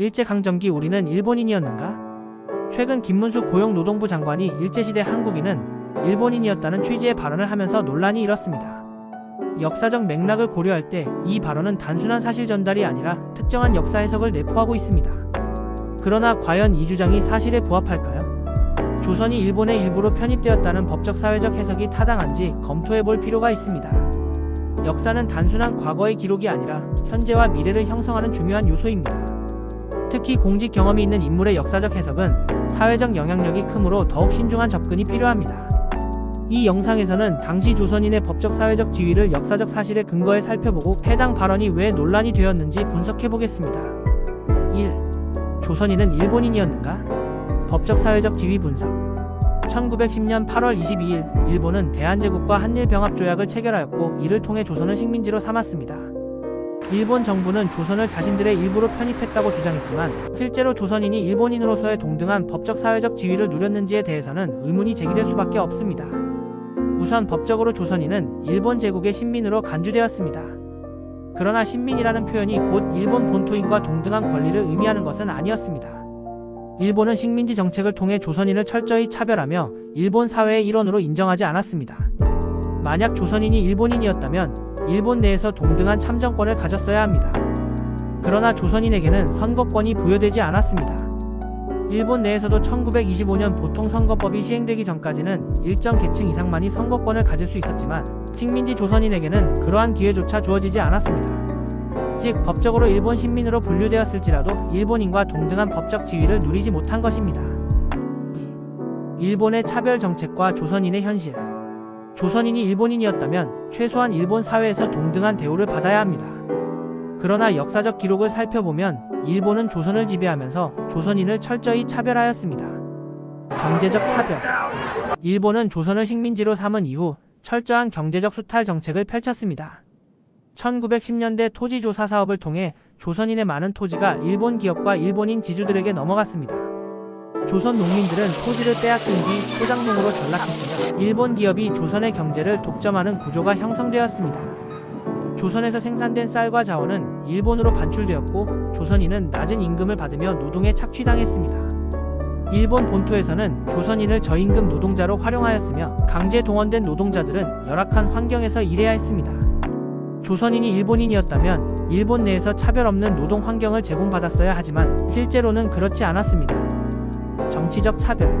일제강점기 우리는 일본인이었는가? 최근 김문수 고용노동부 장관이 일제시대 한국인은 일본인이었다는 취지의 발언을 하면서 논란이 일었습니다. 역사적 맥락을 고려할 때 이 발언은 단순한 사실 전달이 아니라 특정한 역사 해석을 내포하고 있습니다. 그러나 과연 이 주장이 사실에 부합할까요? 조선이 일본의 일부로 편입되었다는 법적 사회적 해석이 타당한지 검토해 볼 필요가 있습니다. 역사는 단순한 과거의 기록이 아니라 현재와 미래를 형성하는 중요한 요소입니다. 특히 공직 경험이 있는 인물의 역사적 해석은 사회적 영향력이 크므로 더욱 신중한 접근이 필요합니다. 이 영상에서는 당시 조선인의 법적 사회적 지위를 역사적 사실에 근거해 살펴보고 해당 발언이 왜 논란이 되었는지 분석해 보겠습니다. 1. 조선인은 일본인이었는가? 법적 사회적 지위 분석 1910년 8월 22일 일본은 대한제국과 한일병합조약을 체결하였고 이를 통해 조선을 식민지로 삼았습니다. 일본 정부는 조선을 자신들의 일부로 편입했다고 주장했지만 실제로 조선인이 일본인으로서의 동등한 법적 사회적 지위를 누렸는지에 대해서는 의문이 제기될 수밖에 없습니다. 우선 법적으로 조선인은 일본 제국의 신민으로 간주되었습니다. 그러나 신민이라는 표현이 곧 일본 본토인과 동등한 권리를 의미하는 것은 아니었습니다. 일본은 식민지 정책을 통해 조선인을 철저히 차별하며 일본 사회의 일원으로 인정하지 않았습니다. 만약 조선인이 일본인이었다면 일본 내에서 동등한 참정권을 가졌어야 합니다. 그러나 조선인에게는 선거권이 부여되지 않았습니다. 일본 내에서도 1925년 보통선거법이 시행되기 전까지는 일정 계층 이상만이 선거권을 가질 수 있었지만 식민지 조선인에게는 그러한 기회조차 주어지지 않았습니다. 즉 법적으로 일본 신민으로 분류되었을지라도 일본인과 동등한 법적 지위를 누리지 못한 것입니다. 2. 일본의 차별 정책과 조선인의 현실 조선인이 일본인이었다면 최소한 일본 사회에서 동등한 대우를 받아야 합니다. 그러나 역사적 기록을 살펴보면 일본은 조선을 지배하면서 조선인을 철저히 차별하였습니다. 경제적 차별 일본은 조선을 식민지로 삼은 이후 철저한 경제적 수탈 정책을 펼쳤습니다. 1910년대 토지조사 사업을 통해 조선인의 많은 토지가 일본 기업과 일본인 지주들에게 넘어갔습니다. 조선 농민들은 토지를 빼앗긴 뒤 소작농으로 전락했으며 일본 기업이 조선의 경제를 독점하는 구조가 형성되었습니다. 조선에서 생산된 쌀과 자원은 일본으로 반출되었고 조선인은 낮은 임금을 받으며 노동에 착취당했습니다. 일본 본토에서는 조선인을 저임금 노동자로 활용하였으며 강제 동원된 노동자들은 열악한 환경에서 일해야 했습니다. 조선인이 일본인이었다면 일본 내에서 차별 없는 노동 환경을 제공받았어야 하지만 실제로는 그렇지 않았습니다. 정치적 차별.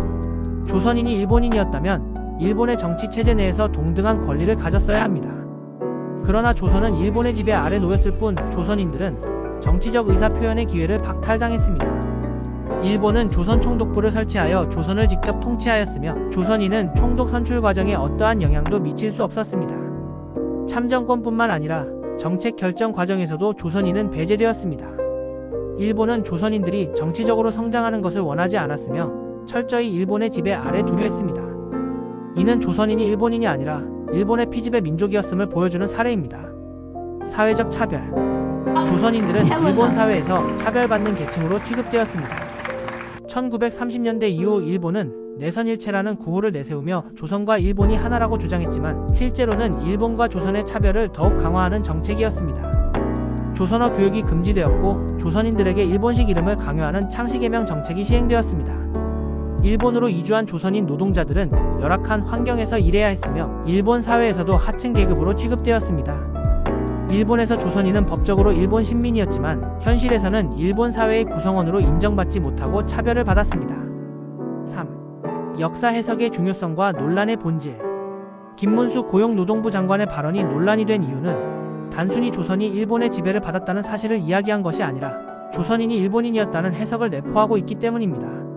조선인이 일본인이었다면 일본의 정치 체제 내에서 동등한 권리를 가졌어야 합니다. 그러나 조선은 일본의 지배 아래 놓였을 뿐 조선인들은 정치적 의사 표현의 기회를 박탈당했습니다. 일본은 조선 총독부를 설치하여 조선을 직접 통치하였으며 조선인은 총독 선출 과정에 어떠한 영향도 미칠 수 없었습니다. 참정권뿐만 아니라 정책 결정 과정에서도 조선인은 배제되었습니다. 일본은 조선인들이 정치적으로 성장하는 것을 원하지 않았으며 철저히 일본의 지배 아래 두려 했습니다. 이는 조선인이 일본인이 아니라 일본의 피지배 민족이었음을 보여주는 사례입니다. 사회적 차별. 조선인들은 일본 사회에서 차별받는 계층으로 취급되었습니다. 1930년대 이후 일본은 내선일체라는 구호를 내세우며 조선과 일본이 하나라고 주장했지만 실제로는 일본과 조선의 차별을 더욱 강화하는 정책이었습니다. 조선어 교육이 금지되었고 조선인들에게 일본식 이름을 강요하는 창씨개명 정책이 시행되었습니다. 일본으로 이주한 조선인 노동자들은 열악한 환경에서 일해야 했으며 일본 사회에서도 하층 계급으로 취급되었습니다. 일본에서 조선인은 법적으로 일본 신민이었지만 현실에서는 일본 사회의 구성원으로 인정받지 못하고 차별을 받았습니다. 3. 역사 해석의 중요성과 논란의 본질 김문수 고용노동부 장관의 발언이 논란이 된 이유는 단순히 조선이 일본의 지배를 받았다는 사실을 이야기한 것이 아니라 조선인이 일본인이었다는 해석을 내포하고 있기 때문입니다.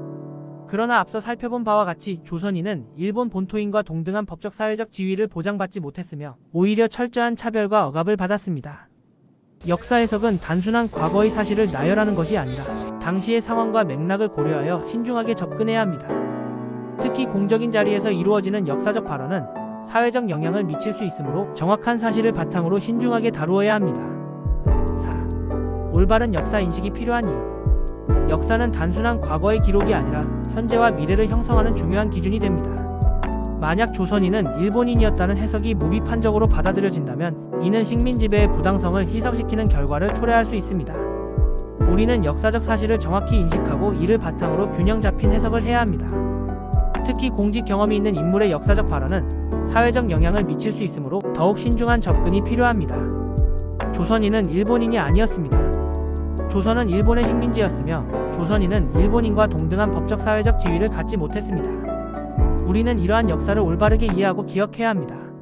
그러나 앞서 살펴본 바와 같이 조선인은 일본 본토인과 동등한 법적 사회적 지위를 보장받지 못했으며 오히려 철저한 차별과 억압을 받았습니다. 역사 해석은 단순한 과거의 사실을 나열하는 것이 아니라 당시의 상황과 맥락을 고려하여 신중하게 접근해야 합니다. 특히 공적인 자리에서 이루어지는 역사적 발언은 사회적 영향을 미칠 수 있으므로 정확한 사실을 바탕으로 신중하게 다루어야 합니다. 4. 올바른 역사 인식이 필요한 이유 역사는 단순한 과거의 기록이 아니라 현재와 미래를 형성하는 중요한 기준이 됩니다. 만약 조선인은 일본인이었다는 해석이 무비판적으로 받아들여진다면 이는 식민 지배의 부당성을 희석시키는 결과를 초래할 수 있습니다. 우리는 역사적 사실을 정확히 인식하고 이를 바탕으로 균형 잡힌 해석을 해야 합니다. 특히 공직 경험이 있는 인물의 역사적 발언은 사회적 영향을 미칠 수 있으므로 더욱 신중한 접근이 필요합니다. 조선인은 일본인이 아니었습니다. 조선은 일본의 식민지였으며 조선인은 일본인과 동등한 법적 사회적 지위를 갖지 못했습니다. 우리는 이러한 역사를 올바르게 이해하고 기억해야 합니다.